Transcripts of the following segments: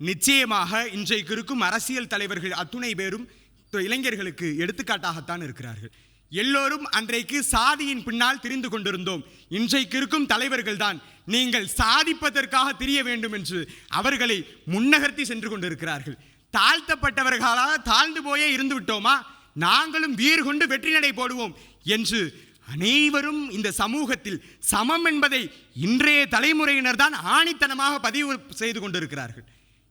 நிச்சயமாக இன்றைக்கு இருக்கும் அரசியல் தலைவர்கள் அத்துணை பேரும் இளைஞர்களுக்கு எடுத்துக்காட்டாகத்தான் இருக்கிறார்கள். எல்லோரும் அன்றைக்கு சாதியின் பின்னால் திரிந்து கொண்டிருந்தோம். இன்றைக்கு இருக்கும் தலைவர்கள் தான் நீங்கள் சாதிப்பதற்காக திரிய வேண்டும் என்று அவர்களை முன்னகர்த்தி சென்று கொண்டிருக்கிறார்கள். தாழ்த்தப்பட்டவர்களாக தாழ்ந்து போயே இருந்து விட்டோமா? நாங்களும் வீறு கொண்டு வெற்றி நடை போடுவோம் என்று அனைவரும் இந்த சமூகத்தில் சமம் என்பதை இன்றைய தலைமுறையினர் தான் ஆணித்தனமாக பதிவு செய்து கொண்டிருக்கிறார்கள்.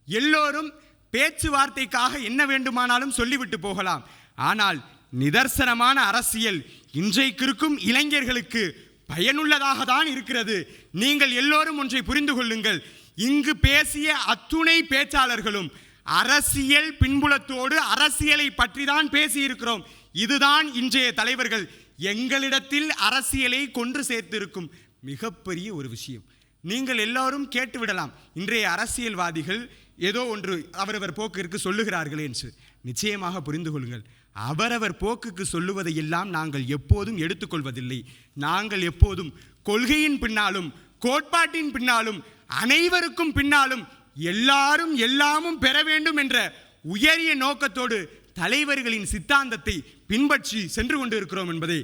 எல்லோரும் பேச்சுவார்த்தைக்காக என்ன வேண்டுமானாலும் சொல்லிவிட்டு போகலாம். ஆனால் நிதர்சனமான அரசியல் இன்றைக்கு இருக்கும் இளைஞர்களுக்கு பயனுள்ளதாக தான் இருக்கிறது. நீங்கள் எல்லோரும் ஒன்றை புரிந்து கொள்ளுங்கள். இங்கு பேசிய அத்துணை பேச்சாளர்களும் அரசியல் பின்புலத்தோடு அரசியலை பற்றி தான் பேசியிருக்கிறோம். இதுதான் இன்றைய தலைவர்கள். எங்களிடத்தில் அரசியலை கொன்று சேர்த்திருக்கும் மிகப்பெரிய ஒரு விஷயம். நீங்கள் எல்லாரும் கேட்டுவிடலாம். இன்றைய அரசியல்வாதிகள் ஏதோ ஒன்று அவரவர் போக்கிற்கு சொல்லுகிறார்கள் என்று. நிச்சயமாக புரிந்து கொள்ளுங்கள். அவரவர் போக்குக்கு சொல்லுவதையெல்லாம் நாங்கள் எப்போதும் எடுத்துக்கொள்வதில்லை. நாங்கள் எப்போதும் கொள்கையின் பின்னாலும் கோட்பாட்டின் பின்னாலும் அனைவருக்கும் பின்னாலும் எல்லாரும் எல்லாமும் பெற வேண்டும் என்ற உயரிய நோக்கத்தோடு தலைவர்களின் சித்தாந்தத்தை பின்பற்றி சென்று கொண்டிருக்கிறோம் என்பதை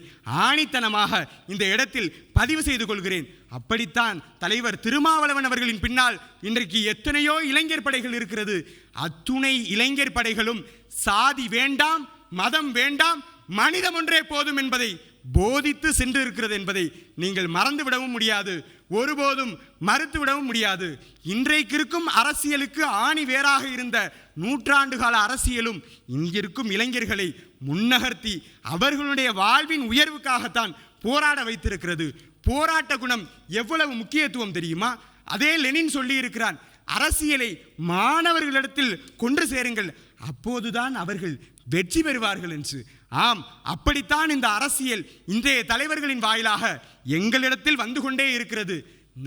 ஆணித்தனமாக இந்த இடத்தில் பதிவு செய்து கொள்கிறேன். அப்படித்தான் தலைவர் திருமாவளவன் அவர்களின் பின்னால் இன்றைக்கு எத்தனையோ இளைஞர் படைகள் இருக்கிறது. அத்துணை இளைஞர் படைகளும் சாதி வேண்டாம் மதம் வேண்டாம் மனிதம் ஒன்றே போதும் என்பதை போதித்து சென்றிருக்கிறது என்பதை நீங்கள் மறந்துவிடவும் முடியாது. ஒருபோதும் மறுத்துவிடவும் முடியாது. இன்றைக்கு இருக்கும் அரசியலுக்கு ஆணி வேறாக இருந்த நூற்றாண்டு கால அரசியலும் இங்கிருக்கும் இளைஞர்களை முன்னகர்த்தி அவர்களுடைய வாழ்வின் உயர்வுக்காகத்தான் போராட வைத்திருக்கிறது. போராட்ட குணம் எவ்வளவு முக்கியத்துவம் தெரியுமா? அதே லெனின் சொல்லியிருக்கிறான் அரசியலை மாணவர்களிடத்தில் கொண்டு சேருங்கள். அப்போதுதான் அவர்கள் வெற்றி பெறுவார்கள் என்று. ஆம் அப்படித்தான் இந்த அரசியல் இன்றைய தலைவர்களின் வாயிலாக எங்களிடத்தில் வந்து கொண்டே இருக்கிறது.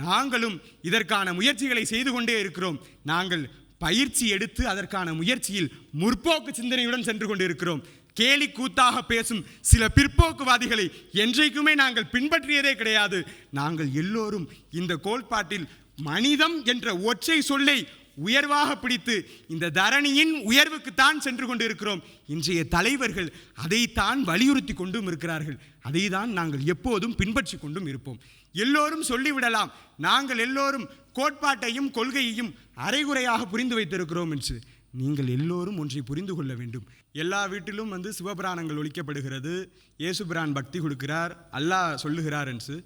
நாங்களும் இதற்கான முயற்சிகளை செய்து கொண்டே இருக்கிறோம். நாங்கள் பயிற்சி எடுத்து அதற்கான முயற்சியில் முற்போக்கு சிந்தனையுடன் சென்று கொண்டிருக்கிறோம். கேலி கூத்தாக பேசும் சில பிற்போக்குவாதிகளை என்றைக்குமே நாங்கள் பின்பற்றியதே கிடையாது. நாங்கள் எல்லோரும் இந்த கோட்பாட்டில் மனிதம் என்ற ஒற்றை சொல்லை உயர்வாக பிடித்து இந்த தரணியின் உயர்வுக்குத்தான் சென்று கொண்டு இருக்கிறோம் இன்றைய தலைவர்கள் அதைத்தான் வலியுறுத்தி கொண்டும் இருக்கிறார்கள். அதை தான் நாங்கள் எப்போதும் பின்பற்றி கொண்டும் இருப்போம். எல்லோரும் சொல்லிவிடலாம். நாங்கள் எல்லோரும் கோட்பாட்டையும் கொள்கையையும் அரைகுறையாக புரிந்து வைத்திருக்கிறோம் என்று. நீங்கள் எல்லோரும் ஒன்றை புரிந்து கொள்ள வேண்டும். எல்லா வீட்டிலும் வந்து சிவபிராணங்கள் ஒழிக்கப்படுகிறது. இயேசுபிரான் பக்தி கொடுக்கிறார். அல்லாஹ் சொல்லுகிறார் என்று.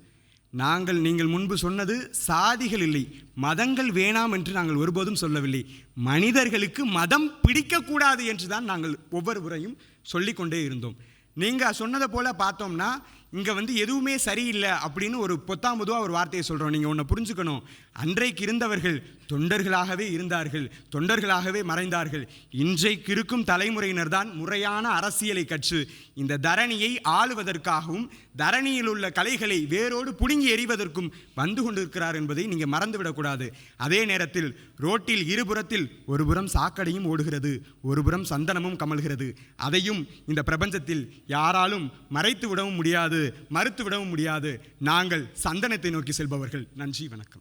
நாங்கள் நீங்கள் முன்பு சொன்னது சாதிகள் இல்லை. மதங்கள் வேணாம் என்று நாங்கள் ஒருபோதும் சொல்லவில்லை. மனிதர்களுக்கு மதம் பிடிக்கக்கூடாது என்று தான் நாங்கள் ஒவ்வொரு முறையும் சொல்லிக்கொண்டே இருந்தோம். நீங்கள் சொன்னதை போல் பார்த்தோம்னா இங்கே வந்து எதுவுமே சரியில்லை அப்படின்னு ஒரு பொத்தாமுதுவாக ஒரு வார்த்தையை சொல்கிறோம் நீங்கள் ஒன்று புரிஞ்சுக்கணும். அன்றைக்கு இருந்தவர்கள் தொண்டர்களாகவே இருந்தார்கள். தொண்டர்களாகவே மறைந்தார்கள். இன்றைக்கு இருக்கும் தலைமுறையினர் தான் முறையான அரசியலை கற்று இந்த தரணியை ஆளுவதற்காகவும் தரணியில் உள்ள கலைகளை வேரோடு புடுங்கி எறிவதற்கும் வந்து கொண்டிருக்கிறார் என்பதை நீங்கள் மறந்துவிடக்கூடாது. அதே நேரத்தில் ரோட்டில் இருபுறத்தில் ஒரு புறம் சாக்கடையும் ஓடுகிறது ஒரு புறம் சந்தனமும் கமல்கிறது அதையும் இந்த பிரபஞ்சத்தில் யாராலும் மறைத்து விடவும் முடியாது. முடியாது மறுத்து விடவும் முடியாது. நாங்கள் சந்தனத்தை நோக்கி செல்பவர்கள். நன்றி வணக்கம்.